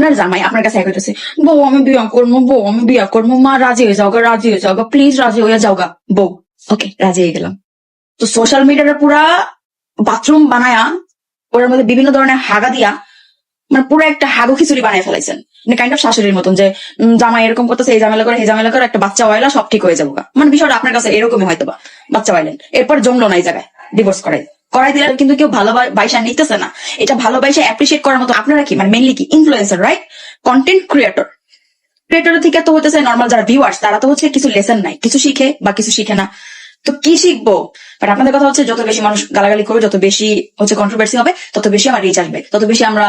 আপনার জামাই আপনার কাছে করতেছে বউ, আমি বিয়া করব বউ, আমি বিয়া করব মা রাজি হয়ে যাওগা, রাজি হয়ে যাওগা প্লিজ রাজি হয়ে যাওগা। বউ ওকে রাজি হয়ে গেলাম। তো সোশ্যাল মিডিয়াটা পুরা বাথরুম বানায়া, ওর মধ্যে বিভিন্ন ধরনের হাগা দিয়া মানে পুরো একটা হাগু খিচুড়ি বানিয়ে ফেলাইছেন। মানে কাইন্ড অফ শাশুড়ির মতন যে জামাই এরকম করতেছে, এই ঝামেলা করে এই ঝামেলা করে, একটা বাচ্চা ওয়াইলা সব ঠিক হয়ে যাব মানে বিষয়টা আপনার কাছে এরকমই হয়তো বা বাচ্চা ওয়াইলেন। এরপর জমলো না এই জায়গায় ডিভোর্স করাই। করাই দিলে কিন্তু কেউ ভালোবাসা নিতেছে না। এটা ভালোবাসা অ্যাপ্রিসিয়েট করার মতো আপনারা কি? মানে মেনলি কি? Influencer right content creator creator থেকে তো হতেছে নর্মাল যারা ভিউয়ার্স তারা তো হচ্ছে কিছু লেসন নাই। কিছু শিখে বা কিছু শিখে না। তো কি শিখব? বাট আপনাদের কথা হচ্ছে, যত বেশি মানুষ গালাগালি করবে, যত বেশি হচ্ছে কন্ট্রোভার্সি হবে, তত বেশি আমার রিচ আসবে। তত বেশি আমরা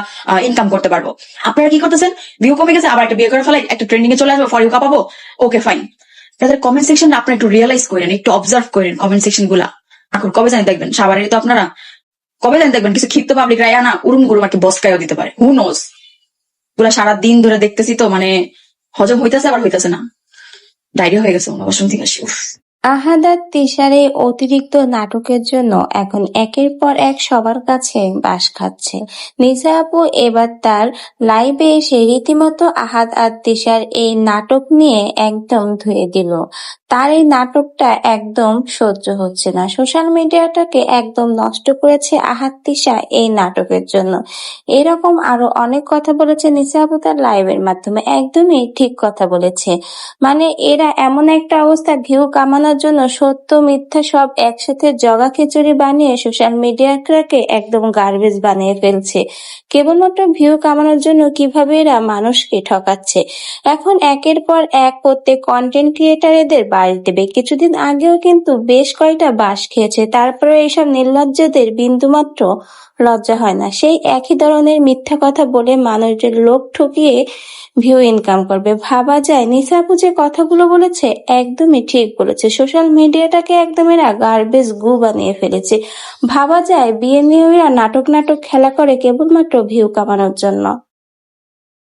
ইনকাম করতে পারব। আপনারা কি করতেছেন? ভিউ কমে গেছে, আবার একটা বিয়ে করে ফেলাই একটা ট্রেন্ডিং এ চলে আসবে ফর ইউ কাপাবো। ওকে ফাইন তাদের কমেন্ট সেকশন আপনি একটু রিয়েলাইজ করেন, একটু অবজার্ভ করেন কমেন্ট সেকশনগুলা। এখন কবে জানি দেখবেন সাবারের তো আপনারা, কবে জানি দেখবেন, কিছু ক্ষিপ্ত পাবলিক রায় না উরুম গুরুম আর কি বসকায়ও দিতে পারে। হু নোজ পুরা সারা দিন ধরে দেখতেছি তো মানে হজম হইতেছে, আবার হইতেছে না। ডায়রিয়া হয়ে গেছে আসি। উফ। আহাদার তিশার অতিরিক্ত নাটকের জন্য এখন একের পর এক সবার কাছে বাস খাচ্ছে। নিসা আপু এবার তার লাইভে এসে রীতিমতো আহাদ আর তিশার এই নাটক নিয়ে একদম ধুয়ে দিল। তার এই নাটকটা একদম সহ্য হচ্ছে না। সোশ্যাল মিডিয়াটাকে একদম নষ্ট করেছে আহাদ তিশা এই নাটকের জন্য। এরকম আরও অনেক কথা বলেছে নিসা আপু তার লাইভের মাধ্যমে। একদমই ঠিক কথা বলেছে। মানে এরা এমন একটা অবস্থা, ভিউ কামানোর জন্য সত্য, মিথ্যা সব একসাথে জগা খিচুড়ি বানিয়ে সোশ্যাল মিডিয়াকে একদম গার্বেজ বানিয়ে ফেলছে। কেবলমাত্র ভিউ কামানোর জন্য কীভাবে এরা মানুষকে ঠকাচ্ছে? এখন একের পর এক প্রত্যেক কন্টেন্ট ক্রিয়েটার এদের বাস দেবে। কিছুদিন আগেও কিন্তু বেশ কয়টা বাস খেয়েছে তারপরে এইসব নির্লজ্জদের বিন্দুমাত্র লজ্জা হয় না। সেই একই ধরনের মিথ্যা কথা বলে মানুষদের লোক ঠকিয়ে ভিউ ইনকাম করবে। ভাবা যায় নিসাপু যে কথাগুলো বলেছে একদমই ঠিক বলেছে। সোশ্যাল মিডিয়াটাকে একদম এরা গার্বেজ গু বানিয়ে ফেলেছে। ভাবা যায় বিএনইউরা নাটক নাটক খেলা করে কেবলমাত্র ভিউ কামানোর জন্য।